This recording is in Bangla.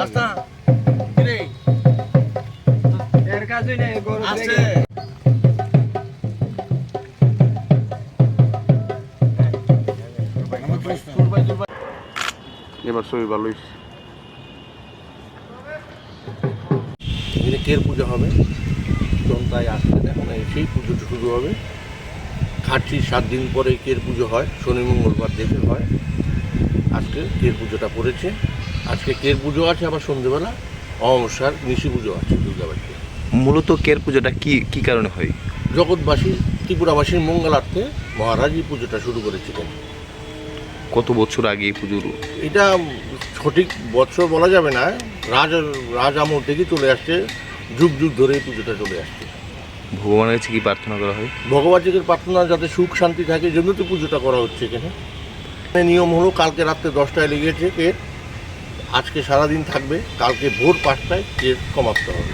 রাস্তা। কিরে? এর কাজই নেই গরু আছে। এবার ছবি ভালোই এখানে কের পুজো হবে? চন্দ্রায় আসলে এখন সেই পুজোটা শুরু হবে। খাটছি সাত দিন পরে কের পুজো হয়। শনি মঙ্গলবার দেখে হয়। আজকে কের পুজোটা পড়েছে। আজকে কের পুজো আছে আবার সন্ধ্যেবেলা? অমাবস্যার নিশি পুজো আছে দুর্গাবাড়িতে। মূলত কের পুজোটা কি কি কারণে হয়? জগৎবাসী ত্রিপুরাবাসীর মঙ্গলার্থে মহারাজ এই পুজোটা শুরু করেছিলেন। কত বছর আগে এই পুজোর? এটা সঠিক বছর বলা যাবে না। রাজ রাজ আমল থেকে চলে আসছে। যুগ যুগ ধরে এই পুজোটা চলে আসছে। ভগবানের কাছে কি প্রার্থনা করা হয়? ভগবানের প্রার্থনা যাতে সুখ শান্তি থাকে জন্য তো পুজোটা করা হচ্ছে এখানে। এখানে নিয়ম হলো কালকে রাত্রে দশটায় লেগেছে কে আজকে সারাদিন থাকবে কালকে ভোর পাঁচটায় ট্রেন সমাপ্ত হবে।